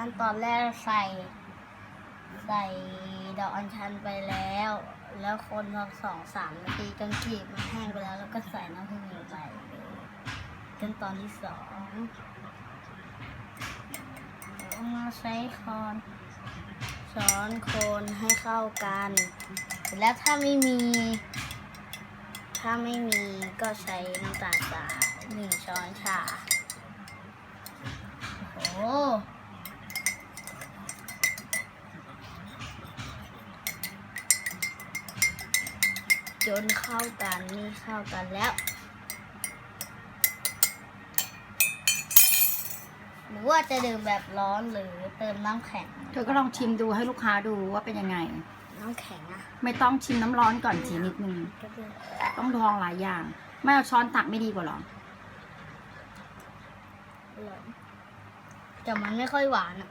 ขั้นตอนแรกใส่ ใส่ดอกอัญชันไปแล้ว แล้วคนพอสองสามนาทีจนกลีบมันแห้งไปแล้ว แล้วก็ใส่น้ำผึ้งลงไปขั้นตอนที่สองมาใช้คอนช้อนคนให้เข้ากัน แล้วถ้าไม่มี ถ้าไม่มีก็ใช้น้ำตาลทรายหนึ่งช้อนชา จนเข้ากันนี่เข้ากันแล้วหรือว่าจะดื่มแบบร้อนหรือเติมน้ำแข็ง เธอก็ลองชิมดูให้ลูกค้าดูว่าเป็นยังไง น้ำแข็งอะไม่ต้องชิมน้ำร้อนก่อนสีนิดนึงก็เป็นต้องลองหลายอย่าง ไม่เอาช้อนตักไม่ดีกว่าหรออร่อยแต่มันไม่ค่อยหวานอะ